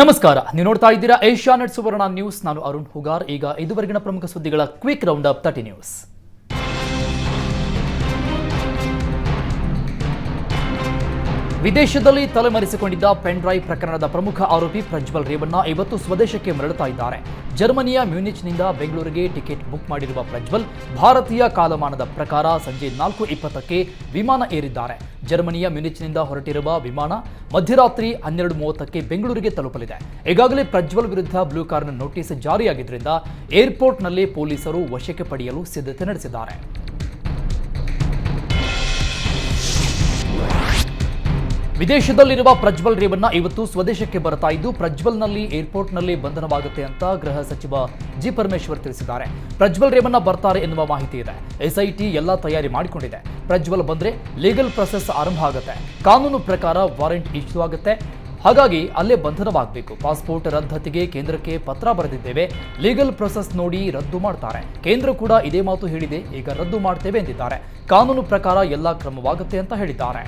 ನಮಸ್ಕಾರ. ನೀವು ನೋಡ್ತಾ ಇದ್ದೀರಾ ಏಷ್ಯಾ ನೆಟ್ ಸುವರ್ಣ ನ್ಯೂಸ್. ನಾನು ಅರುಣ್ ಹುಗಾರ್. ಈಗ ಇದುವರೆಗಿನ ಪ್ರಮುಖ ಸುದ್ದಿಗಳ quick round up thirty news. ವಿದೇಶದಲ್ಲಿ ತಲೆಮರೆಸಿಕೊಂಡಿದ್ದ ಪೆನ್ ಡ್ರೈವ್ ಪ್ರಕರಣದ ಪ್ರಮುಖ ಆರೋಪಿ ಪ್ರಜ್ವಲ್ ರೇವಣ್ಣ ಇವತ್ತು ಸ್ವದೇಶಕ್ಕೆ ಮರಳುತ್ತಾ ಇದ್ದಾರೆ. ಜರ್ಮನಿಯ ಮ್ಯೂನಿಚ್ನಿಂದ ಬೆಂಗಳೂರಿಗೆ ಟಿಕೆಟ್ ಬುಕ್ ಮಾಡಿರುವ ಪ್ರಜ್ವಲ್ ಭಾರತೀಯ ಕಾಲಮಾನದ ಪ್ರಕಾರ ಸಂಜೆ ನಾಲ್ಕು ಇಪ್ಪತ್ತಕ್ಕೆ ವಿಮಾನ ಏರಿದ್ದಾರೆ. ಜರ್ಮನಿಯ ಮ್ಯೂನಿಚ್ನಿಂದ ಹೊರಟಿರುವ ವಿಮಾನ ಮಧ್ಯರಾತ್ರಿ ಹನ್ನೆರಡು ಮೂವತ್ತಕ್ಕೆ ಬೆಂಗಳೂರಿಗೆ ತಲುಪಲಿದೆ. ಈಗಾಗಲೇ ಪ್ರಜ್ವಲ್ ವಿರುದ್ಧ ಬ್ಲೂ ಕಾರ್ನ ನೋಟಿಸ್ ಜಾರಿಯಾಗಿದ್ದರಿಂದ ಏರ್ಪೋರ್ಟ್ನಲ್ಲಿ ಪೊಲೀಸರು ವಶಕ್ಕೆ ಪಡೆಯಲು ಸಿದ್ಧತೆ ನಡೆಸಿದ್ದಾರೆ. ವಿದೇಶದಲ್ಲಿರುವ ಪ್ರಜ್ವಲ್ ರೇವಣ್ಣ ಇವತ್ತು ಸ್ವದೇಶಕ್ಕೆ ಬರ್ತಾ ಇದ್ದು, ಪ್ರಜ್ವಲ್ನಲ್ಲಿ ಏರ್ಪೋರ್ಟ್ನಲ್ಲಿ ಬಂಧನವಾಗುತ್ತೆ ಅಂತ ಗೃಹ ಸಚಿವ ಜಿ ಪರಮೇಶ್ವರ್ ತಿಳಿಸಿದ್ದಾರೆ. ಪ್ರಜ್ವಲ್ ರೇವಣ್ಣ ಬರ್ತಾರೆ ಎನ್ನುವ ಮಾಹಿತಿ ಇದೆ. ಎಸ್ಐಟಿ ಎಲ್ಲ ತಯಾರಿ ಮಾಡಿಕೊಂಡಿದೆ. ಪ್ರಜ್ವಲ್ ಬಂದ್ರೆ ಲೀಗಲ್ ಪ್ರೊಸೆಸ್ ಆರಂಭ ಆಗುತ್ತೆ. ಕಾನೂನು ಪ್ರಕಾರ ವಾರೆಂಟ್ ಇಶ್ಯೂ ಆಗುತ್ತೆ. ಹಾಗಾಗಿ ಅಲ್ಲೇ ಬಂಧನವಾಗಬೇಕು. ಪಾಸ್ಪೋರ್ಟ್ ರದ್ದತಿಗೆ ಕೇಂದ್ರಕ್ಕೆ ಪತ್ರ ಬರೆದಿದ್ದೇವೆ. ಲೀಗಲ್ ಪ್ರೊಸೆಸ್ ನೋಡಿ ರದ್ದು ಮಾಡ್ತಾರೆ. ಕೇಂದ್ರ ಕೂಡ ಇದೇ ಮಾತು ಹೇಳಿದೆ. ಈಗ ರದ್ದು ಮಾಡ್ತೇವೆ ಎಂದಿದ್ದಾರೆ. ಕಾನೂನು ಪ್ರಕಾರ ಎಲ್ಲ ಕ್ರಮವಾಗುತ್ತೆ ಅಂತ ಹೇಳಿದ್ದಾರೆ.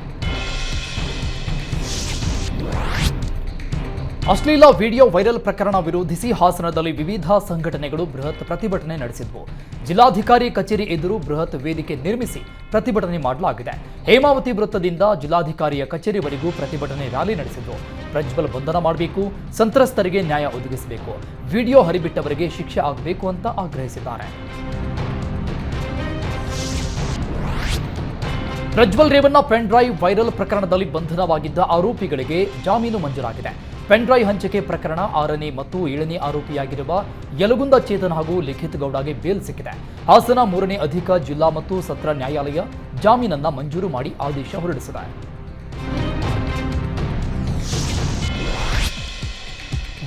ಅಶ್ಲೀಲ ವಿಡಿಯೋ ವೈರಲ್ ಪ್ರಕರಣ ವಿರೋಧಿಸಿ ಹಾಸನದಲ್ಲಿ ವಿವಿಧ ಸಂಘಟನೆಗಳು ಬೃಹತ್ ಪ್ರತಿಭಟನೆ ನಡೆಸಿದ್ವು. ಜಿಲ್ಲಾಧಿಕಾರಿ ಕಚೇರಿ ಎದುರು ಬೃಹತ್ ವೇದಿಕೆ ನಿರ್ಮಿಸಿ ಪ್ರತಿಭಟನೆ ಮಾಡಲಾಗಿದೆ. ಹೇಮಾವತಿ ವೃತ್ತದಿಂದ ಜಿಲ್ಲಾಧಿಕಾರಿಯ ಕಚೇರಿವರೆಗೂ ಪ್ರತಿಭಟನೆ ರ್ಯಾಲಿ ನಡೆಸಿದ್ವು ಪ್ರಜ್ವಲ್ ಬಂಧನ ಮಾಡಬೇಕು, ಸಂತ್ರಸ್ತರಿಗೆ ನ್ಯಾಯ ಒದಗಿಸಬೇಕು. ವಿಡಿಯೋ ಹರಿಬಿಟ್ಟವರಿಗೆ ಶಿಕ್ಷೆ ಆಗಬೇಕು ಅಂತ ಆಗ್ರಹಿಸಿದ್ದಾರೆ. Prajwal Revanna pen drive viral ಪ್ರಕರಣದಲ್ಲಿ ಬಂಧನವಾಗಿದ್ದ ಆರೋಪಿಗಳಿಗೆ ಜಾಮೀನು ಮಂಜೂರಾಗಿದೆ. ಪೆನ್ ಡ್ರೈವ್ ಹಂಚಿಕೆ ಪ್ರಕರಣ ಆರನೇ ಮತ್ತು ಏಳನೇ ಆರೋಪಿಯಾಗಿರುವ ಯಲಗುಂದ ಚೇತನ್ ಹಾಗೂ ಲಿಖಿತ್ ಗೌಡಗೆ ಬೇಲ್ ಸಿಕ್ಕಿದೆ. ಹಾಸನ ಮೂರನೇ ಅಧಿಕ ಜಿಲ್ಲಾ ಮತ್ತು ಸತ್ರ ನ್ಯಾಯಾಲಯ ಜಾಮೀನನ್ನ ಮಂಜೂರು ಮಾಡಿ ಆದೇಶ ಹೊರಡಿಸಿದೆ.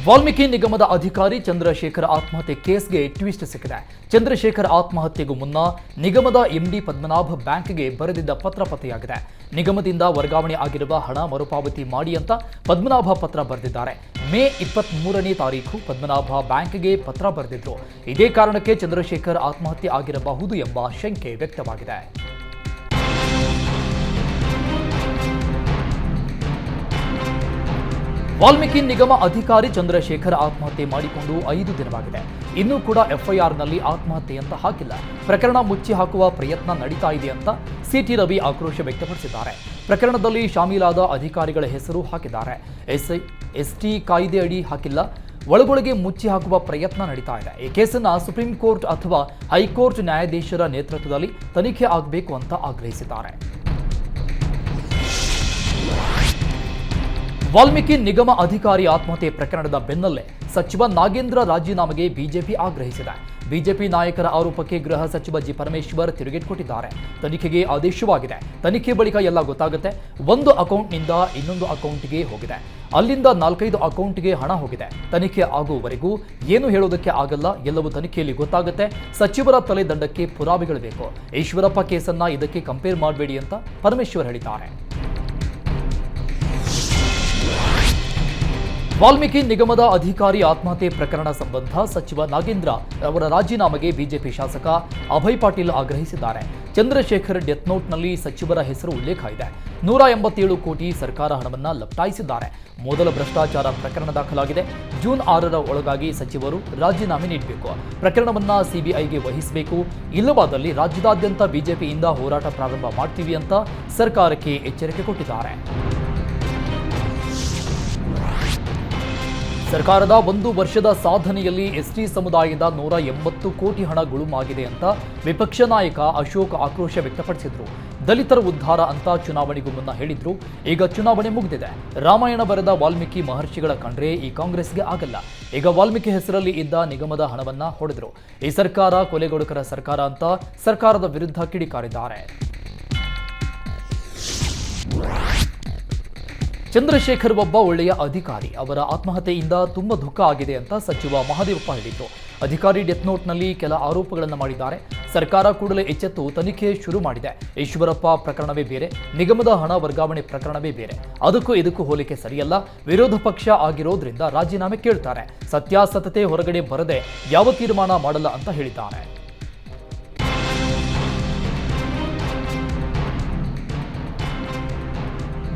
ವಾಲ್ಮೀಕಿ ನಿಗಮದ ಅಧಿಕಾರಿ ಚಂದ್ರಶೇಖರ್ ಆತ್ಮಹತ್ಯೆ ಕೇಸ್ಗೆ ಟ್ವಿಸ್ಟ್ ಸಿಕ್ಕಿದೆ. ಚಂದ್ರಶೇಖರ್ ಆತ್ಮಹತ್ಯೆಗೂ ಮುನ್ನ ನಿಗಮದ ಎಂಡಿ ಪದ್ಮನಾಭ ಬ್ಯಾಂಕ್ಗೆ ಬರೆದಿದ್ದ ಪತ್ರ ಪತ್ತೆಯಾಗಿದೆ. ನಿಗಮದಿಂದ ವರ್ಗಾವಣೆ ಆಗಿರುವ ಹಣ ಮರುಪಾವತಿ ಮಾಡಿ ಅಂತ ಪದ್ಮನಾಭ ಪತ್ರ ಬರೆದಿದ್ದಾರೆ. ಮೇ ಇಪ್ಪತ್ತ್ ಮೂರನೇ ತಾರೀಕು ಪದ್ಮನಾಭ ಬ್ಯಾಂಕ್ಗೆ ಪತ್ರ ಬರೆದಿದ್ದರು ಇದೇ ಕಾರಣಕ್ಕೆ ಚಂದ್ರಶೇಖರ್ ಆತ್ಮಹತ್ಯೆ ಆಗಿರಬಹುದು ಎಂಬ ಶಂಕೆ ವ್ಯಕ್ತವಾಗಿದೆ. ವಾಲ್ಮೀಕಿ ನಿಗಮ ಅಧಿಕಾರಿ ಚಂದ್ರಶೇಖರ್ ಆತ್ಮಹತ್ಯೆ ಮಾಡಿಕೊಂಡು ಐದು ದಿನವಾಗಿದೆ. ಇನ್ನೂ ಕೂಡ ಎಫ್ಐಆರ್ನಲ್ಲಿ ಆತ್ಮಹತ್ಯೆ ಅಂತ ಹಾಕಿಲ್ಲ. ಪ್ರಕರಣ ಮುಚ್ಚಿ ಹಾಕುವ ಪ್ರಯತ್ನ ನಡೀತಾ ಇದೆ ಅಂತ ಸಿಟಿ ರವಿ ಆಕ್ರೋಶ ವ್ಯಕ್ತಪಡಿಸಿದ್ದಾರೆ. ಪ್ರಕರಣದಲ್ಲಿ ಶಾಮೀಲಾದ ಅಧಿಕಾರಿಗಳ ಹೆಸರು ಹಾಕಿದ್ದಾರೆ. ಎಸ್ಐ, ಎಸ್ಟಿ ಕಾಯ್ದೆ ಅಡಿ ಹಾಕಿಲ್ಲ. ಒಳಗೊಳಗೆ ಮುಚ್ಚಿ ಹಾಕುವ ಪ್ರಯತ್ನ ನಡೀತಾ ಇದೆ. ಈ ಕೇಸನ್ನ ಸುಪ್ರೀಂ ಕೋರ್ಟ್ ಅಥವಾ ಹೈಕೋರ್ಟ್ ನ್ಯಾಯಾಧೀಶರ ನೇತೃತ್ವದಲ್ಲಿ ತನಿಖೆ ಆಗಬೇಕು ಅಂತ ಆಗ್ರಹಿಸಿದ್ದಾರೆ. ವಾಲ್ಮೀಕಿ ನಿಗಮ ಅಧಿಕಾರಿ ಆತ್ಮಹತ್ಯೆ ಪ್ರಕರಣದ ಬೆನ್ನಲ್ಲೇ ಸಚಿವ ನಾಗೇಂದ್ರ ರಾಜೀನಾಮೆಗೆ ಬಿಜೆಪಿ ಆಗ್ರಹಿಸಿದೆ. ಬಿಜೆಪಿ ನಾಯಕರ ಆರೋಪಕ್ಕೆ ಗೃಹ ಸಚಿವ ಜಿ ಪರಮೇಶ್ವರ್ ತಿರುಗೇಟ್ ಕೊಟ್ಟಿದ್ದಾರೆ. ತನಿಖೆಗೆ ಆದೇಶವಾಗಿದೆ. ತನಿಖೆ ಬಳಿಕ ಎಲ್ಲ ಗೊತ್ತಾಗುತ್ತೆ. ಒಂದು ಅಕೌಂಟ್ನಿಂದ ಇನ್ನೊಂದು ಅಕೌಂಟ್ಗೆ ಹೋಗಿದೆ. ಅಲ್ಲಿಂದ ನಾಲ್ಕೈದು ಅಕೌಂಟ್ಗೆ ಹಣ ಹೋಗಿದೆ. ತನಿಖೆ ಆಗುವವರೆಗೂ ಏನು ಹೇಳೋದಕ್ಕೆ ಆಗಲ್ಲ. ಎಲ್ಲವೂ ತನಿಖೆಯಲ್ಲಿ ಗೊತ್ತಾಗುತ್ತೆ. ಸಚಿವರ ತಲೆದಂಡಕ್ಕೆ ಪುರಾವೆಗಳು ಬೇಕು. ಈಶ್ವರಪ್ಪ ಕೇಸನ್ನ ಇದಕ್ಕೆ ಕಂಪೇರ್ ಮಾಡಬೇಡಿ ಅಂತ ಪರಮೇಶ್ವರ್ ಹೇಳಿದ್ದಾರೆ. ವಾಲ್ಮೀಕಿ ನಿಗಮದ ಅಧಿಕಾರಿ ಆತ್ಮಹತ್ಯೆ ಪ್ರಕರಣ ಸಂಬಂಧ ಸಚಿವ ನಾಗೇಂದ್ರ ಅವರ ರಾಜೀನಾಮೆಗೆ ಬಿಜೆಪಿ ಶಾಸಕ ಅಭಯ್ ಪಾಟೀಲ್ ಆಗ್ರಹಿಸಿದ್ದಾರೆ. ಚಂದ್ರಶೇಖರ್ ಡೆತ್ ನೋಟ್ನಲ್ಲಿ ಸಚಿವರ ಹೆಸರು ಉಲ್ಲೇಖ ಇದೆ. ನೂರ ಎಂಬತ್ತೇಳು ಕೋಟಿ ಸರ್ಕಾರ ಹಣವನ್ನ ಲಪ್ಟಾಯಿಸಿದ್ದಾರೆ ಮೊದಲ ಭ್ರಷ್ಟಾಚಾರ ಪ್ರಕರಣ ದಾಖಲಾಗಿದೆ. ಜೂನ್ ಆರರ ಒಳಗಾಗಿ ಸಚಿವರು ರಾಜೀನಾಮೆ ನೀಡಬೇಕು. ಪ್ರಕರಣವನ್ನ ಸಿಬಿಐಗೆ ವಹಿಸಬೇಕು. ಇಲ್ಲವಾದಲ್ಲಿ ರಾಜ್ಯದಾದ್ಯಂತ ಬಿಜೆಪಿಯಿಂದ ಹೋರಾಟ ಪ್ರಾರಂಭ ಮಾಡ್ತೀವಿ ಅಂತ ಸರ್ಕಾರಕ್ಕೆ ಎಚ್ಚರಿಕೆ ಕೊಟ್ಟಿದ್ದಾರೆ. ಸರ್ಕಾರದ ಒಂದು ವರ್ಷದ ಸಾಧನೆಯಲ್ಲಿ ಎಸ್ಟಿ ಸಮುದಾಯದ ನೂರ ಎಂಬತ್ತು ಕೋಟಿ ಹಣ ಗುಳುಮಾಗಿದೆ ಅಂತ ವಿಪಕ್ಷ ನಾಯಕ ಅಶೋಕ್ ಆಕ್ರೋಶ ವ್ಯಕ್ತಪಡಿಸಿದ್ರು. ದಲಿತರ ಉದ್ಧಾರ ಅಂತ ಚುನಾವಣೆಗೂ ಮುನ್ನ ಹೇಳಿದ್ರು. ಈಗ ಚುನಾವಣೆ ಮುಗಿದಿದೆ. ರಾಮಾಯಣ ಬರೆದ ವಾಲ್ಮೀಕಿ ಮಹರ್ಷಿಗಳ ಕಂಡ್ರೆ ಈ ಕಾಂಗ್ರೆಸ್ಗೆ ಆಗಲ್ಲ. ಈಗ ವಾಲ್ಮೀಕಿ ಹೆಸರಲ್ಲಿ ಇದ್ದ ನಿಗಮದ ಹಣವನ್ನ ಹೊಡೆದ್ರು. ಈ ಸರ್ಕಾರ ಕೊಲೆಗೊಡುಕರ ಸರ್ಕಾರ ಅಂತ ಸರ್ಕಾರದ ವಿರುದ್ಧ ಕಿಡಿಕಾರಿದ್ದಾರೆ. ಚಂದ್ರಶೇಖರ್ ಒಬ್ಬ ಒಳ್ಳೆಯ ಅಧಿಕಾರಿ. ಅವರ ಆತ್ಮಹತ್ಯೆಯಿಂದ ತುಂಬ ದುಃಖ ಆಗಿದೆ ಅಂತ ಸಚಿವ ಮಹಾದೇವಪ್ಪ ಹೇಳಿದ್ದು ಅಧಿಕಾರಿ ಡೆತ್ ನೋಟ್ನಲ್ಲಿ ಕೆಲ ಆರೋಪಗಳನ್ನು ಮಾಡಿದ್ದಾರೆ. ಸರ್ಕಾರ ಕೂಡಲೇ ಎಚ್ಚೆತ್ತು ತನಿಖೆ ಶುರು ಮಾಡಿದೆ. ಈಶ್ವರಪ್ಪ ಪ್ರಕರಣವೇ ಬೇರೆ, ನಿಗಮದ ಹಣ ವರ್ಗಾವಣೆ ಪ್ರಕರಣವೇ ಬೇರೆ. ಅದಕ್ಕೂ ಇದಕ್ಕೂ ಹೋಲಿಕೆ ಸರಿಯಲ್ಲ. ವಿರೋಧ ಪಕ್ಷ ಆಗಿರೋದ್ರಿಂದ ರಾಜೀನಾಮೆ ಕೇಳ್ತಾರೆ. ಸತ್ಯಾಸತ್ಯತೆ ಹೊರಗಡೆ ಬರದೆ ಯಾವ ತೀರ್ಮಾನ ಮಾಡಲ್ಲ ಅಂತ ಹೇಳಿದ್ದಾರೆ.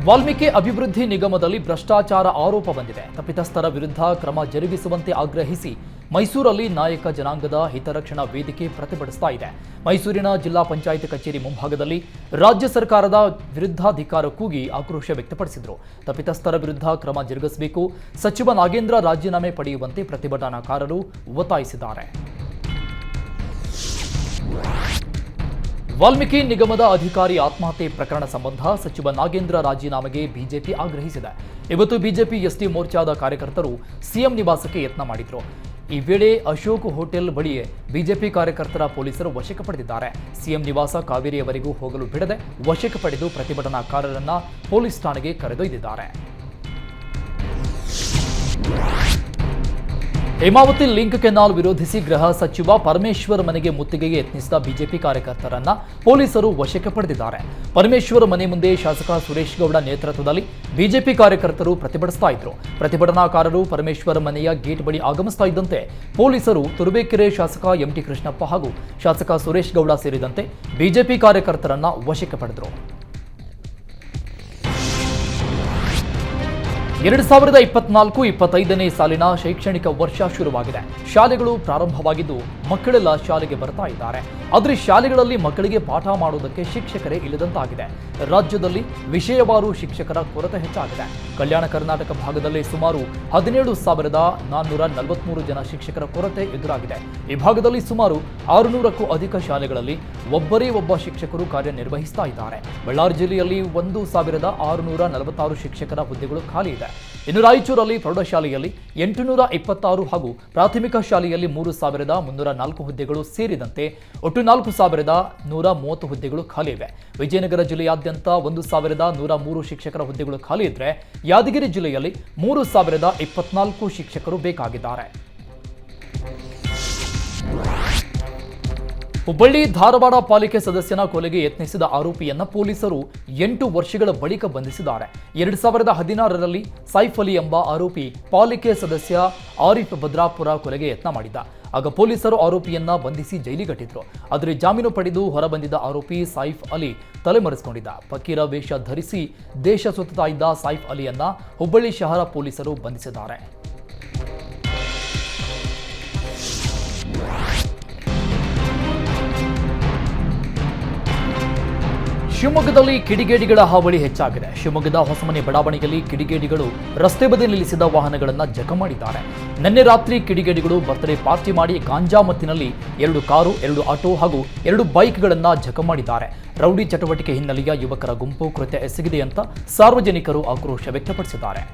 ವಾಲ್ಮೀಕಿ ಅಭಿವೃದ್ಧಿ ನಿಗಮದಲ್ಲಿ ಭ್ರಷ್ಟಾಚಾರ ಆರೋಪ ಬಂದಿದೆ. ತಪ್ಪಿತಸ್ಥರ ವಿರುದ್ಧ ಕ್ರಮ ಜರುಗಿಸುವಂತೆ ಆಗ್ರಹಿಸಿ ಮೈಸೂರಲ್ಲಿ ನಾಯಕ ಜನಾಂಗದ ಹಿತರಕ್ಷಣಾ ವೇದಿಕೆ ಪ್ರತಿಭಟಿಸ್ತಾ ಇದೆ. ಮೈಸೂರಿನ ಜಿಲ್ಲಾ ಪಂಚಾಯತ್ ಕಚೇರಿ ಮುಂಭಾಗದಲ್ಲಿ ರಾಜ್ಯ ಸರ್ಕಾರದ ವಿರುದ್ಧಾಧಿಕಾರ ಕೂಗಿ ಆಕ್ರೋಶ ವ್ಯಕ್ತಪಡಿಸಿದರು. ತಪ್ಪಿತಸ್ಥರ ವಿರುದ್ಧ ಕ್ರಮ ಜರುಗಿಸಬೇಕು. ಸಚಿವ ನಾಗೇಂದ್ರ ರಾಜೀನಾಮೆ ಪಡೆಯುವಂತೆ ಪ್ರತಿಭಟನಾಕಾರರು ಒತ್ತಾಯಿಸಿದ್ದಾರೆ. ವಾಲ್ಮೀಕಿ ನಿಗಮದ ಅಧಿಕಾರಿ ಆತ್ಮಹತ್ಯೆ ಪ್ರಕರಣ ಸಂಬಂಧ ಸಚಿವ ನಾಗೇಂದ್ರ ರಾಜೀನಾಮೆಗೆ ಬಿಜೆಪಿ ಆಗ್ರಹಿಸಿದೆ. ಇವತ್ತು ಬಿಜೆಪಿ ಎಸ್ಟಿ ಮೋರ್ಚಾದ ಕಾರ್ಯಕರ್ತರು ಸಿಎಂ ನಿವಾಸಕ್ಕೆ ಯತ್ನ ಮಾಡಿದ್ರು. ಈ ವೇಳೆ ಅಶೋಕ್ ಹೋಟೆಲ್ ಬಳಿಯೇ ಬಿಜೆಪಿ ಕಾರ್ಯಕರ್ತರ ಪೊಲೀಸರು ವಶಕ್ಕೆ ಪಡೆದಿದ್ದಾರೆ. ಸಿಎಂ ನಿವಾಸ ಕಾವೇರಿಯವರೆಗೂ ಹೋಗಲು ಬಿಡದೆ ವಶಕ್ಕೆ ಪಡೆದು ಪ್ರತಿಭಟನಾಕಾರರನ್ನ ಪೊಲೀಸ್ ಠಾಣೆಗೆ ಕರೆದೊಯ್ದಿದ್ದಾರೆ. ಹೇಮಾವತಿ ಲಿಂಕ್ ಕೆನಾಲ್ ವಿರೋಧಿಸಿ ಗೃಹ ಸಚಿವ ಪರಮೇಶ್ವರ್ ಮನೆಗೆ ಮುತ್ತಿಗೆಗೆ ಯತ್ನಿಸಿದ ಬಿಜೆಪಿ ಕಾರ್ಯಕರ್ತರನ್ನ ಪೊಲೀಸರು ವಶಕ್ಕೆ ಪಡೆದಿದ್ದಾರೆ. ಪರಮೇಶ್ವರ್ ಮನೆ ಮುಂದೆ ಶಾಸಕ ಸುರೇಶ್ ಗೌಡ ನೇತೃತ್ವದಲ್ಲಿ ಬಿಜೆಪಿ ಕಾರ್ಯಕರ್ತರು ಪ್ರತಿಭಟಿಸ್ತಾ ಇದ್ರು. ಪ್ರತಿಭಟನಾಕಾರರು ಪರಮೇಶ್ವರ್ ಮನೆಯ ಗೇಟ್ ಬಳಿ ಆಗಮಿಸ್ತಾ ಇದ್ದಂತೆ ಪೊಲೀಸರು ತುರುಬೇಕೆರೆ ಶಾಸಕ ಎಂಟಿ ಕೃಷ್ಣಪ್ಪ ಹಾಗೂ ಶಾಸಕ ಸುರೇಶ್ ಗೌಡ ಸೇರಿದಂತೆ ಬಿಜೆಪಿ ಕಾರ್ಯಕರ್ತರನ್ನ ವಶಕ್ಕೆ ಪಡೆದರು. ಎರಡು ಸಾವಿರದ ಇಪ್ಪತ್ನಾಲ್ಕು ಇಪ್ಪತ್ತೈದನೇ ಸಾಲಿನ ಶೈಕ್ಷಣಿಕ ವರ್ಷ ಶುರುವಾಗಿದೆ. ಶಾಲೆಗಳು ಪ್ರಾರಂಭವಾಗಿದ್ದು ಮಕ್ಕಳೆಲ್ಲ ಶಾಲೆಗೆ ಬರ್ತಾ ಇದ್ದಾರೆ. ಆದರೆ ಶಾಲೆಗಳಲ್ಲಿ ಮಕ್ಕಳಿಗೆ ಪಾಠ ಮಾಡುವುದಕ್ಕೆ ಶಿಕ್ಷಕರೇ ಇಲ್ಲದಂತಾಗಿದೆ. ರಾಜ್ಯದಲ್ಲಿ ವಿಷಯವಾರು ಶಿಕ್ಷಕರ ಕೊರತೆ ಹೆಚ್ಚಾಗಿದೆ. ಕಲ್ಯಾಣ ಕರ್ನಾಟಕ ಭಾಗದಲ್ಲಿ ಸುಮಾರು ಹದಿನೇಳು ಸಾವಿರದ ನಾನ್ನೂರ ನಲವತ್ಮೂರು ಜನ ಶಿಕ್ಷಕರ ಕೊರತೆ ಎದುರಾಗಿದೆ. ಈ ಭಾಗದಲ್ಲಿ ಸುಮಾರು ಆರುನೂರಕ್ಕೂ ಅಧಿಕ ಶಾಲೆಗಳಲ್ಲಿ ಒಬ್ಬರೇ ಒಬ್ಬ ಶಿಕ್ಷಕರು ಕಾರ್ಯನಿರ್ವಹಿಸ್ತಾ ಇದ್ದಾರೆ. ಬಳ್ಳಾರಿ ಜಿಲ್ಲೆಯಲ್ಲಿ ಒಂದು ಸಾವಿರದ ಆರುನೂರ ನಲವತ್ತಾರು ಶಿಕ್ಷಕರ ಹುದ್ದೆಗಳು ಖಾಲಿ ಇದೆ. ಇನ್ನು ರಾಯಚೂರಲ್ಲಿ ಪ್ರೌಢಶಾಲೆಯಲ್ಲಿ ಎಂಟುನೂರ ಇಪ್ಪತ್ತಾರು ಹಾಗೂ ಪ್ರಾಥಮಿಕ ಶಾಲೆಯಲ್ಲಿ ಮೂರು ಸಾವಿರದ ಮುನ್ನೂರ ನಾಲ್ಕು ಹುದ್ದೆಗಳು ಸೇರಿದಂತೆ ಒಟ್ಟು ನಾಲ್ಕು ಸಾವಿರದ ನೂರ ಮೂವತ್ತು ಹುದ್ದೆಗಳು ಖಾಲಿ ಇವೆ. ವಿಜಯನಗರ ಜಿಲ್ಲೆಯಾದ್ಯಂತ ಒಂದು ಸಾವಿರದ ನೂರ ಮೂರು ಶಿಕ್ಷಕರ ಹುದ್ದೆಗಳು ಖಾಲಿ ಇದ್ರೆ ಯಾದಗಿರಿ ಜಿಲ್ಲೆಯಲ್ಲಿ ಮೂರು ಸಾವಿರದ ಇಪ್ಪತ್ನಾಲ್ಕು ಶಿಕ್ಷಕರು ಬೇಕಾಗಿದ್ದಾರೆ. ಹುಬ್ಬಳ್ಳಿ ಧಾರವಾಡ ಪಾಲಿಕೆ ಸದಸ್ಯನ ಕೊಲೆಗೆ ಯತ್ನಿಸಿದ ಆರೋಪಿಯನ್ನ ಪೊಲೀಸರು ಎಂಟು ವರ್ಷಗಳ ಬಳಿಕ ಬಂಧಿಸಿದ್ದಾರೆ. ಎರಡು ಸಾವಿರದ ಹದಿನಾರರಲ್ಲಿ ಸೈಫ್ ಅಲಿ ಎಂಬ ಆರೋಪಿ ಪಾಲಿಕೆ ಸದಸ್ಯ ಆರಿಫ್ ಭದ್ರಾಪುರ ಕೊಲೆಗೆ ಯತ್ನ ಮಾಡಿದ್ದ. ಆಗ ಪೊಲೀಸರು ಆರೋಪಿಯನ್ನ ಬಂಧಿಸಿ ಜೈಲಿಗಟ್ಟಿದ್ರು. ಆದರೆ ಜಾಮೀನು ಪಡೆದು ಹೊರಬಂದಿದ್ದ ಆರೋಪಿ ಸೈಫ್ ಅಲಿ ತಲೆಮರೆಸಿಕೊಂಡಿದ್ದ. ಫಕೀರ ವೇಷ ಧರಿಸಿ ದೇಶ ಸುತ್ತಾ ಸೈಫ್ ಅಲಿಯನ್ನ ಹುಬ್ಬಳ್ಳಿ ಶಹರ ಪೊಲೀಸರು ಬಂಧಿಸಿದ್ದಾರೆ. ಶಿವಮೊಗ್ಗದಲ್ಲಿ ಕಿಡಿಗೇಡಿಗಳ ಹಾವಳಿ ಹೆಚ್ಚಾಗಿದೆ. ಶಿವಮೊಗ್ಗದ ಹೊಸಮನೆ ಬಡಾವಣೆಯಲ್ಲಿ ಕಿಡಿಗೇಡಿಗಳು ರಸ್ತೆ ಬದಿ ನಿಲ್ಲಿಸಿದ ವಾಹನಗಳನ್ನು ಜಖ ಮಾಡಿದ್ದಾರೆ. ನಿನ್ನೆ ರಾತ್ರಿ ಕಿಡಿಗೇಡಿಗಳು ಬರ್ತ್ಡೇ ಪಾರ್ಟಿ ಮಾಡಿ ಗಾಂಜಾ ಮತ್ತಿನಲ್ಲಿ ಎರಡು ಕಾರು, ಎರಡು ಆಟೋ ಹಾಗೂ ಎರಡು ಬೈಕ್ಗಳನ್ನು ಜಖ ಮಾಡಿದ್ದಾರೆ. ರೌಡಿ ಚಟುವಟಿಕೆ ಹಿನ್ನೆಲೆಯ ಯುವಕರ ಗುಂಪು ಕೃತ್ಯ ಎಸಗಿದೆ ಅಂತ ಸಾರ್ವಜನಿಕರು ಆಕ್ರೋಶ ವ್ಯಕ್ತಪಡಿಸಿದ್ದಾರೆ.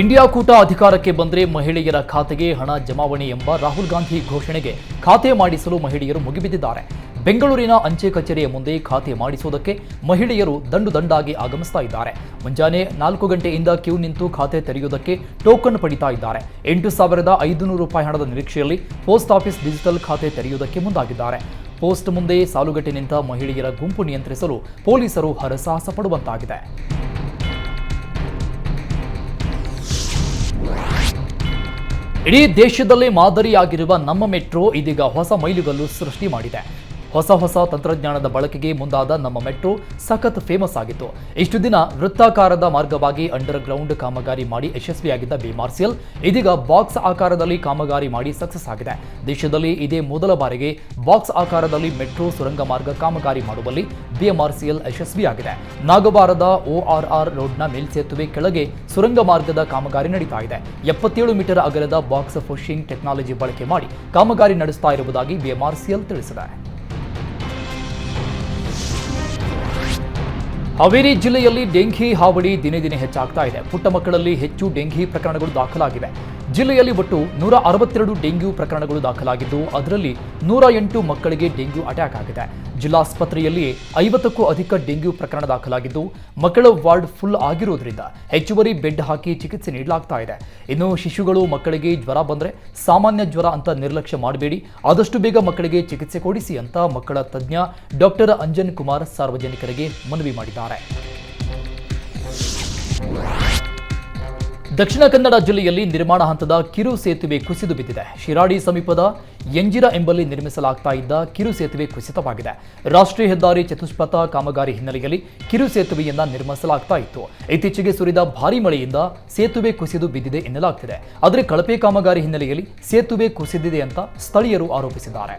ಇಂಡಿಯಾ ಕೂಟ ಅಧಿಕಾರಕ್ಕೆ ಬಂದರೆ ಮಹಿಳೆಯರ ಖಾತೆಗೆ ಹಣ ಜಮಾವಣೆ ಎಂಬ ರಾಹುಲ್ ಗಾಂಧಿ ಘೋಷಣೆಗೆ ಖಾತೆ ಮಾಡಿಸಲು ಮಹಿಳೆಯರು ಮುಗಿಬಿದ್ದಿದ್ದಾರೆ. ಬೆಂಗಳೂರಿನ ಅಂಚೆ ಕಚೇರಿಯ ಮುಂದೆ ಖಾತೆ ಮಾಡಿಸುವುದಕ್ಕೆ ಮಹಿಳೆಯರು ದಂಡು ದಂಡಾಗಿ ಆಗಮಿಸ್ತಾ ಇದ್ದಾರೆ. ಮುಂಜಾನೆ ನಾಲ್ಕು ಗಂಟೆಯಿಂದ ಕ್ಯೂ ನಿಂತು ಖಾತೆ ತೆರೆಯುವುದಕ್ಕೆ ಟೋಕನ್ ಪಡಿತಾ ಇದ್ದಾರೆ. ಎಂಟು ಸಾವಿರದ ಐದುನೂರು ರೂಪಾಯಿ ಹಣದ ನಿರೀಕ್ಷೆಯಲ್ಲಿ ಪೋಸ್ಟ್ ಆಫೀಸ್ ಡಿಜಿಟಲ್ ಖಾತೆ ತೆರೆಯುವುದಕ್ಕೆ ಮುಂದಾಗಿದ್ದಾರೆ. ಪೋಸ್ಟ್ ಮುಂದೆ ಸಾಲುಗಟ್ಟಿ ನಿಂತ ಮಹಿಳೆಯರ ಗುಂಪು ನಿಯಂತ್ರಿಸಲು ಪೊಲೀಸರು ಹರಸಾಹಸ ಪಡುವಂತಾಗಿದೆ. ಇಡೀ ದೇಶದಲ್ಲೇ ಮಾದರಿಯಾಗಿರುವ ನಮ್ಮ ಮೆಟ್ರೋ ಇದೀಗ ಹೊಸ ಮೈಲುಗಲ್ಲು ಸೃಷ್ಟಿ ಮಾಡಿದೆ. ಹೊಸ ಹೊಸ ತಂತ್ರಜ್ಞಾನದ ಬಳಕೆಗೆ ಮುಂದಾದ ನಮ್ಮ ಮೆಟ್ರೋ ಸಖತ್ ಫೇಮಸ್ ಆಗಿತ್ತು. ಇಷ್ಟು ದಿನ ವೃತ್ತಾಕಾರದ ಮಾರ್ಗವಾಗಿ ಅಂಡರ್ ಗ್ರೌಂಡ್ ಕಾಮಗಾರಿ ಮಾಡಿ ಯಶಸ್ವಿಯಾಗಿದ್ದ ಬಿಮಾರ್ಸಿಯಲ್ ಇದೀಗ ಬಾಕ್ಸ್ ಆಕಾರದಲ್ಲಿ ಕಾಮಗಾರಿ ಮಾಡಿ ಸಕ್ಸಸ್ ಆಗಿದೆ. ದೇಶದಲ್ಲಿ ಇದೇ ಮೊದಲ ಬಾರಿಗೆ ಬಾಕ್ಸ್ ಆಕಾರದಲ್ಲಿ ಮೆಟ್ರೋ ಸುರಂಗ ಮಾರ್ಗ ಕಾಮಗಾರಿ ಮಾಡುವಲ್ಲಿ ಬಿಎಂಆರ್ಸಿಎಲ್ ಯಶಸ್ವಿಯಾಗಿದೆ. ನಾಗವಾರದ ಓಆರ್ಆರ್ ರೋಡ್ನ ಮೇಲ್ಸೇತುವೆ ಕೆಳಗೆ ಸುರಂಗ ಮಾರ್ಗದ ಕಾಮಗಾರಿ ನಡೀತಾ ಇದೆ. ಎಪ್ಪತ್ತೇಳು ಮೀಟರ್ ಅಗಲದ ಬಾಕ್ಸ್ ಫುಶಿಂಗ್ ಟೆಕ್ನಾಲಜಿ ಬಳಕೆ ಮಾಡಿ ಕಾಮಗಾರಿ ನಡೆಸ್ತಾ ಇರುವುದಾಗಿ ಬಿಎಂಆರ್ಸಿಎಲ್ ತಿಳಿಸಿದೆ ಹಾವೇರಿ ಜಿಲ್ಲೆಯಲ್ಲಿ ಡೆಂಘಿ ಹಾವಳಿ ದಿನೇ ದಿನೇ ಹೆಚ್ಚಾಗ್ತಾ ಇದೆ. ಪುಟ್ಟ ಮಕ್ಕಳಲ್ಲಿ ಹೆಚ್ಚು ಡೆಂಘಿ ಪ್ರಕರಣಗಳು ದಾಖಲಾಗಿವೆ. ಜಿಲ್ಲೆಯಲ್ಲಿ ಒಟ್ಟು ನೂರ ಅರವತ್ತೆರಡು ಡೆಂಗ್ಯೂ ಪ್ರಕರಣಗಳು ದಾಖಲಾಗಿದ್ದು, ಅದರಲ್ಲಿ ನೂರ ಎಂಟು ಮಕ್ಕಳಿಗೆ ಡೆಂಗ್ಯೂ ಅಟ್ಯಾಕ್ ಆಗಿದೆ. ಜಿಲ್ಲಾಸ್ಪತ್ರೆಯಲ್ಲಿ ಐವತ್ತಕ್ಕೂ ಅಧಿಕ ಡೆಂಗ್ಯೂ ಪ್ರಕರಣ ದಾಖಲಾಗಿದ್ದು, ಮಕ್ಕಳ ವಾರ್ಡ್ ಫುಲ್ ಆಗಿರುವುದರಿಂದ ಹೆಚ್ಚುವರಿ ಬೆಡ್ ಹಾಕಿ ಚಿಕಿತ್ಸೆ ನೀಡಲಾಗ್ತಾ ಇದೆ. ಇನ್ನು ಶಿಶುಗಳು ಮಕ್ಕಳಿಗೆ ಜ್ವರ ಬಂದರೆ ಸಾಮಾನ್ಯ ಜ್ವರ ಅಂತ ನಿರ್ಲಕ್ಷ್ಯ ಮಾಡಬೇಡಿ. ಆದಷ್ಟು ಬೇಗ ಮಕ್ಕಳಿಗೆ ಚಿಕಿತ್ಸೆ ಕೊಡಿಸಿ ಅಂತ ಮಕ್ಕಳ ತಜ್ಞ ಡಾಕ್ಟರ್ ಅಂಜನ್ ಕುಮಾರ್ ಸಾರ್ವಜನಿಕರಿಗೆ ಮನವಿ ಮಾಡಿದ್ದಾರೆ. ದಕ್ಷಿಣ ಕನ್ನಡ ಜಿಲ್ಲೆಯಲ್ಲಿ ನಿರ್ಮಾಣ ಹಂತದ ಕಿರು ಸೇತುವೆ ಕುಸಿದು ಬಿದ್ದಿದೆ. ಶಿರಾಡಿ ಸಮೀಪದ ಎಂಜಿರ ಎಂಬಲ್ಲಿ ನಿರ್ಮಿಸಲಾಗ್ತಾ ಇದ್ದ ಕಿರು ಸೇತುವೆ ಕುಸಿತವಾಗಿದೆ. ರಾಷ್ಟ್ರೀಯ ಹೆದ್ದಾರಿ ಚತುಷ್ಪಥ ಕಾಮಗಾರಿ ಹಿನ್ನೆಲೆಯಲ್ಲಿ ಕಿರು ಸೇತುವೆಯನ್ನ ನಿರ್ಮಿಸಲಾಗ್ತಾ ಇತ್ತು. ಇತ್ತೀಚೆಗೆ ಸುರಿದ ಭಾರೀ ಮಳೆಯಿಂದ ಸೇತುವೆ ಕುಸಿದು ಬಿದ್ದಿದೆ ಎನ್ನಲಾಗ್ತಿದೆ. ಆದರೆ ಕಳಪೆ ಕಾಮಗಾರಿ ಹಿನ್ನೆಲೆಯಲ್ಲಿ ಸೇತುವೆ ಕುಸಿದಿದೆ ಅಂತ ಸ್ಥಳೀಯರು ಆರೋಪಿಸಿದ್ದಾರೆ.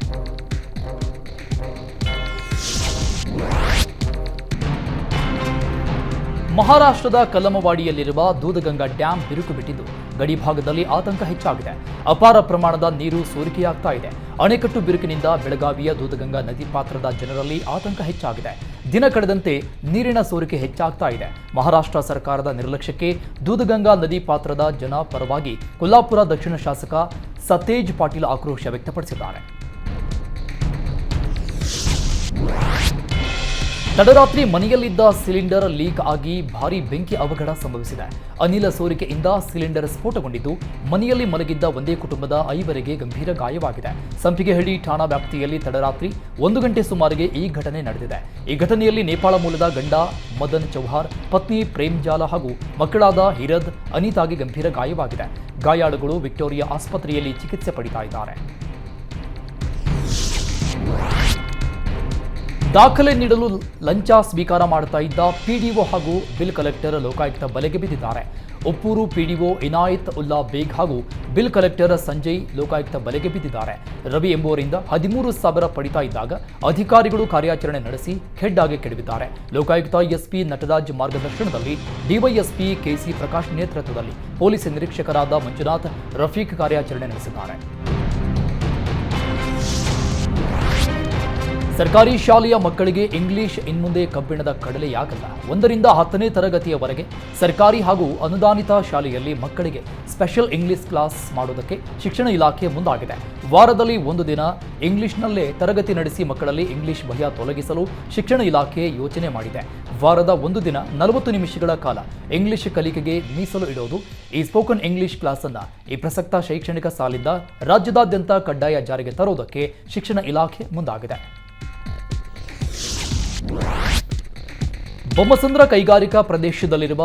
ಮಹಾರಾಷ್ಟ್ರದ ಕಲ್ಲಮವಾಡಿಯಲ್ಲಿರುವ ದೂದಗಂಗಾ ಡ್ಯಾಂ ಬಿರುಕು ಬಿಟ್ಟಿದ್ದು ಗಡಿ ಭಾಗದಲ್ಲಿ ಆತಂಕ ಹೆಚ್ಚಾಗಿದೆ. ಅಪಾರ ಪ್ರಮಾಣದ ನೀರು ಸೋರಿಕೆಯಾಗ್ತಾ ಇದೆ. ಅಣೆಕಟ್ಟು ಬಿರುಕಿನಿಂದ ಬೆಳಗಾವಿಯ ದೂದಗಂಗಾ ನದಿ ಪಾತ್ರದ ಜನರಲ್ಲಿ ಆತಂಕ ಹೆಚ್ಚಾಗಿದೆ. ದಿನ ಕಳೆದಂತೆ ನೀರಿನ ಸೋರಿಕೆ ಹೆಚ್ಚಾಗ್ತಾ ಇದೆ. ಮಹಾರಾಷ್ಟ್ರ ಸರ್ಕಾರದ ನಿರ್ಲಕ್ಷ್ಯಕ್ಕೆ ದೂದಗಂಗಾ ನದಿ ಪಾತ್ರದ ಜನ ಪರವಾಗಿ ಕೊಲ್ಲಾಪುರ ದಕ್ಷಿಣ ಶಾಸಕ ಸತೇಜ್ ಪಾಟೀಲ್ ಆಕ್ರೋಶ ವ್ಯಕ್ತಪಡಿಸಿದ್ದಾರೆ. ತಡರಾತ್ರಿ ಮನೆಯಲ್ಲಿದ್ದ ಸಿಲಿಂಡರ್ ಲೀಕ್ ಆಗಿ ಭಾರಿ ಬೆಂಕಿ ಅವಘಡ ಸಂಭವಿಸಿದೆ. ಅನಿಲ ಸೋರಿಕೆಯಿಂದ ಸಿಲಿಂಡರ್ ಸ್ಫೋಟಗೊಂಡಿದ್ದು ಮನೆಯಲ್ಲಿ ಮಲಗಿದ್ದ ಒಂದೇ ಕುಟುಂಬದ ಐವರಿಗೆ ಗಂಭೀರ ಗಾಯವಾಗಿದೆ. ಸಂಪಿಗೆಹಳ್ಳಿ ಠಾಣಾ ವ್ಯಾಪ್ತಿಯಲ್ಲಿ ತಡರಾತ್ರಿ ಒಂದು ಗಂಟೆ ಸುಮಾರಿಗೆ ಈ ಘಟನೆ ನಡೆದಿದೆ. ಈ ಘಟನೆಯಲ್ಲಿ ನೇಪಾಳ ಮೂಲದ ಗಂಡ ಮದನ್ ಚೌಹಾರ್, ಪತ್ನಿ ಪ್ರೇಮ್ ಜಾಲ ಹಾಗೂ ಮಕ್ಕಳಾದ ಹಿರದ್, ಅನಿತಾಗೆ ಗಂಭೀರ ಗಾಯವಾಗಿದೆ. ಗಾಯಾಳುಗಳು ವಿಕ್ಟೋರಿಯಾ ಆಸ್ಪತ್ರೆಯಲ್ಲಿ ಚಿಕಿತ್ಸೆ ಪಡಿತಾ ಇದ್ದಾರೆ. ದಾಖಲೆ ನೀಡಲು ಲಂಚ ಸ್ವೀಕಾರ ಮಾಡುತ್ತಾ ಇದ್ದ ಪಿಡಿಒ ಹಾಗೂ ಬಿಲ್ ಕಲೆಕ್ಟರ್ ಲೋಕಾಯುಕ್ತ ಬಲೆಗೆ ಬಿದ್ದಿದ್ದಾರೆ. ಒಪ್ಪೂರು ಪಿಡಿಒ ಇನಾಯತ್ ಉಲ್ಲಾ ಬೇಗ್ ಹಾಗೂ ಬಿಲ್ ಕಲೆಕ್ಟರ್ ಸಂಜಯ್ ಲೋಕಾಯುಕ್ತ ಬಲೆಗೆ ಬಿದ್ದಿದ್ದಾರೆ. ರವಿ ಎಂಬುವರಿಂದ ಹದಿಮೂರು ಸಾವಿರ ಪಡಿತಾ ಇದ್ದಾಗ ಅಧಿಕಾರಿಗಳು ಕಾರ್ಯಾಚರಣೆ ನಡೆಸಿ ಹೆಡ್ಡಾಗೆ ಕೆಡವಿದ್ದಾರೆ. ಲೋಕಾಯುಕ್ತ ಎಸ್ಪಿ ನಟರಾಜ್ ಮಾರ್ಗದರ್ಶನದಲ್ಲಿ ಡಿವೈಎಸ್ಪಿ ಕೆಸಿ ಪ್ರಕಾಶ್ ನೇತೃತ್ವದಲ್ಲಿ ಪೊಲೀಸ್ ನಿರೀಕ್ಷಕರಾದ ಮಂಜುನಾಥ್ ರಫೀಕ್ ಕಾರ್ಯಾಚರಣೆ ನಡೆಸಿದ್ದಾರೆ. ಸರ್ಕಾರಿ ಶಾಲೆಯ ಮಕ್ಕಳಿಗೆ ಇಂಗ್ಲಿಷ್ ಇನ್ಮುಂದೆ ಕಬ್ಬಿಣದ ಕಡಲೆಯಾಗಲ್ಲ. ಒಂದರಿಂದ ಹತ್ತನೇ ತರಗತಿಯವರೆಗೆ ಸರ್ಕಾರಿ ಹಾಗೂ ಅನುದಾನಿತ ಶಾಲೆಯಲ್ಲಿ ಮಕ್ಕಳಿಗೆ ಸ್ಪೆಷಲ್ ಇಂಗ್ಲಿಷ್ ಕ್ಲಾಸ್ ಮಾಡುವುದಕ್ಕೆ ಶಿಕ್ಷಣ ಇಲಾಖೆ ಮುಂದಾಗಿದೆ. ವಾರದಲ್ಲಿ ಒಂದು ದಿನ ಇಂಗ್ಲಿಷ್ನಲ್ಲೇ ತರಗತಿ ನಡೆಸಿ ಮಕ್ಕಳಲ್ಲಿ ಇಂಗ್ಲಿಷ್ ಭಯ ತೊಲಗಿಸಲು ಶಿಕ್ಷಣ ಇಲಾಖೆ ಯೋಚನೆ ಮಾಡಿದೆ. ವಾರದ ಒಂದು ದಿನ ನಲವತ್ತು ನಿಮಿಷಗಳ ಕಾಲ ಇಂಗ್ಲಿಷ್ ಕಲಿಕೆಗೆ ಮೀಸಲು ಇಡೋದು ಈ ಸ್ಪೋಕನ್ ಇಂಗ್ಲಿಷ್ ಕ್ಲಾಸ್ ಅನ್ನ ಈ ಪ್ರಸಕ್ತ ಶೈಕ್ಷಣಿಕ ಸಾಲಿಂದ ರಾಜ್ಯದಾದ್ಯಂತ ಕಡ್ಡಾಯ ಜಾರಿಗೆ ತರುವುದಕ್ಕೆ ಶಿಕ್ಷಣ ಇಲಾಖೆ ಮುಂದಾಗಿದೆ. ಬೊಮ್ಮಸಂದ್ರ ಕೈಗಾರಿಕಾ ಪ್ರದೇಶದಲ್ಲಿರುವ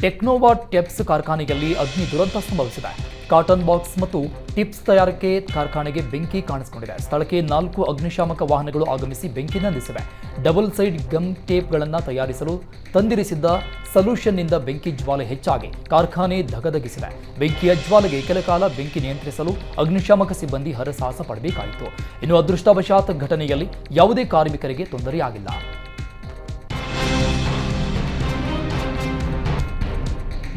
ಟೆಕ್ನೋವಾ ಟೆಪ್ಸ್ ಕಾರ್ಖಾನೆಯಲ್ಲಿ ಅಗ್ನಿ ದುರಂತ ಸಂಭವಿಸಿದೆ. ಕಾಟನ್ ಬಾಕ್ಸ್ ಮತ್ತು ಟಿಪ್ಸ್ ತಯಾರಿಕೆ ಕಾರ್ಖಾನೆಗೆ ಬೆಂಕಿ ಕಾಣಿಸಿಕೊಂಡಿದೆ. ಸ್ಥಳಕ್ಕೆ ನಾಲ್ಕು ಅಗ್ನಿಶಾಮಕ ವಾಹನಗಳು ಆಗಮಿಸಿ ಬೆಂಕಿ ನಂದಿಸಿವೆ. ಡಬಲ್ ಸೈಡ್ ಗಮ್ ಟೇಪ್ಗಳನ್ನು ತಯಾರಿಸಲು ತಂದಿರಿಸಿದ್ದ ಸೊಲ್ಯೂಷನ್ನಿಂದ ಬೆಂಕಿ ಜ್ವಾಲೆ ಹೆಚ್ಚಾಗಿ ಕಾರ್ಖಾನೆ ಧಗಧಗಿಸಿದೆ. ಬೆಂಕಿಯ ಜ್ವಾಲೆಗೆ ಕೆಲ ಕಾಲ ಬೆಂಕಿ ನಿಯಂತ್ರಿಸಲು ಅಗ್ನಿಶಾಮಕ ಸಿಬ್ಬಂದಿ ಹರಸಾಹಸ ಪಡಬೇಕಾಯಿತು. ಇನ್ನು ಅದೃಷ್ಟವಶಾತ್ ಘಟನೆಯಲ್ಲಿ ಯಾವುದೇ ಕಾರ್ಮಿಕರಿಗೆ ತೊಂದರೆಯಾಗಿಲ್ಲ.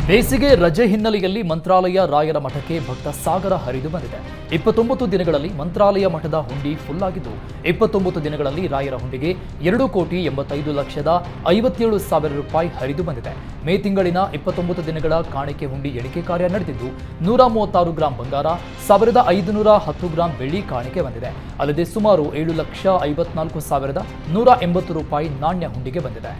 ಬೇಸಿಗೆ ರಜೆ ಹಿನ್ನೆಲೆಯಲ್ಲಿ ಮಂತ್ರಾಲಯ ರಾಯರ ಮಠಕ್ಕೆ ಭಕ್ತ ಸಾಗರ ಹರಿದು ಬಂದಿದೆ. ಇಪ್ಪತ್ತೊಂಬತ್ತು ದಿನಗಳಲ್ಲಿ ಮಂತ್ರಾಲಯ ಮಠದ ಹುಂಡಿ ಫುಲ್ ಆಗಿದ್ದು ಇಪ್ಪತ್ತೊಂಬತ್ತು ದಿನಗಳಲ್ಲಿ ರಾಯರ ಹುಂಡಿಗೆ ಎರಡು ಕೋಟಿ ಎಂಬತ್ತೈದು ಲಕ್ಷದ ಐವತ್ತೇಳು ಸಾವಿರ ರೂಪಾಯಿ ಹರಿದು ಬಂದಿದೆ. ಮೇ ತಿಂಗಳಿನ ಇಪ್ಪತ್ತೊಂಬತ್ತು ದಿನಗಳ ಕಾಣಿಕೆ ಹುಂಡಿ ಎಣಿಕೆ ಕಾರ್ಯ ನಡೆದಿದ್ದು, ನೂರ ಮೂವತ್ತಾರು ಗ್ರಾಂ ಬಂಗಾರ, ಸಾವಿರದ ಐದುನೂರ ಹತ್ತು ಗ್ರಾಂ ಬೆಳ್ಳಿ ಕಾಣಿಕೆ ಬಂದಿದೆ. ಅಲ್ಲದೆ ಸುಮಾರು ಏಳು ಲಕ್ಷ ಐವತ್ನಾಲ್ಕು ಸಾವಿರದ ನೂರ ಎಂಬತ್ತು ರೂಪಾಯಿ ನಾಣ್ಯ ಹುಂಡಿಗೆ ಬಂದಿದೆ.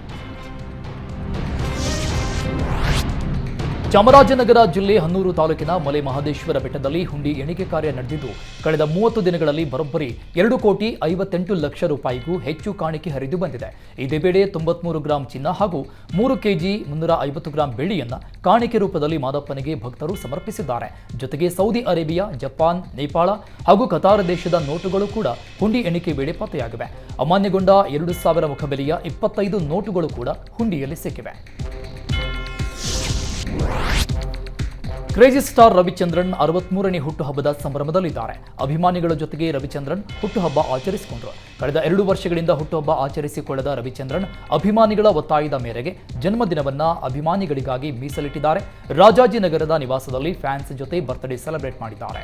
ಚಾಮರಾಜನಗರ ಜಿಲ್ಲೆ ಹನ್ನೂರು ತಾಲೂಕಿನ ಮಲೆ ಮಹದೇಶ್ವರ ಬೆಟ್ಟದಲ್ಲಿ ಹುಂಡಿ ಎಣಿಕೆ ಕಾರ್ಯ ನಡೆದಿದ್ದು, ಕಳೆದ ಮೂವತ್ತು ದಿನಗಳಲ್ಲಿ ಬರೋಬ್ಬರಿ ಎರಡು ಕೋಟಿ ಐವತ್ತೆಂಟು ಲಕ್ಷ ರೂಪಾಯಿಗೂ ಹೆಚ್ಚು ಕಾಣಿಕೆ ಹರಿದು ಬಂದಿದೆ. ಇದೇ ವೇಳೆ ತೊಂಬತ್ಮೂರು ಗ್ರಾಂ ಚಿನ್ನ ಹಾಗೂ ಮೂರು ಕೆಜಿ ಮುನ್ನೂರ ಐವತ್ತು ಗ್ರಾಂ ಬೆಳ್ಳಿಯನ್ನು ಕಾಣಿಕೆ ರೂಪದಲ್ಲಿ ಮಾದಪ್ಪನಿಗೆ ಭಕ್ತರು ಸಮರ್ಪಿಸಿದ್ದಾರೆ. ಜೊತೆಗೆ ಸೌದಿ ಅರೇಬಿಯಾ, ಜಪಾನ್, ನೇಪಾಳ ಹಾಗೂ ಕತಾರ್ ದೇಶದ ನೋಟುಗಳು ಕೂಡ ಹುಂಡಿ ಎಣಿಕೆ ವೇಳೆ ಪತ್ತೆಯಾಗಿವೆ. ಅಮಾನ್ಯಗೊಂಡ ಎರಡು ಸಾವಿರ ಮುಖಬೆಲೆಯ ಇಪ್ಪತ್ತೈದು ನೋಟುಗಳು ಕೂಡ ಹುಂಡಿಯಲ್ಲಿ ಸಿಕ್ಕಿವೆ. ಕ್ರೇಜಿ ಸ್ಟಾರ್ ರವಿಚಂದ್ರನ್ ಅರವತ್ಮೂರನೇ ಹುಟ್ಟುಹಬ್ಬದ ಸಂಭ್ರಮದಲ್ಲಿದ್ದಾರೆ. ಅಭಿಮಾನಿಗಳ ಜೊತೆಗೆ ರವಿಚಂದ್ರನ್ ಹುಟ್ಟುಹಬ್ಬ ಆಚರಿಸಿಕೊಂಡರು. ಕಳೆದ ಎರಡು ವರ್ಷಗಳಿಂದ ಹುಟ್ಟುಹಬ್ಬ ಆಚರಿಸಿಕೊಳ್ಳದ ರವಿಚಂದ್ರನ್ ಅಭಿಮಾನಿಗಳ ಒತ್ತಾಯದ ಮೇರೆಗೆ ಜನ್ಮದಿನವನ್ನ ಅಭಿಮಾನಿಗಳಿಗಾಗಿ ಮೀಸಲಿಟ್ಟಿದ್ದಾರೆ. ರಾಜಾಜಿನಗರದ ನಿವಾಸದಲ್ಲಿ ಫ್ಯಾನ್ಸ್ ಜೊತೆ ಬರ್ತ್ಡೇ ಸೆಲೆಬ್ರೇಟ್ ಮಾಡಿದ್ದಾರೆ.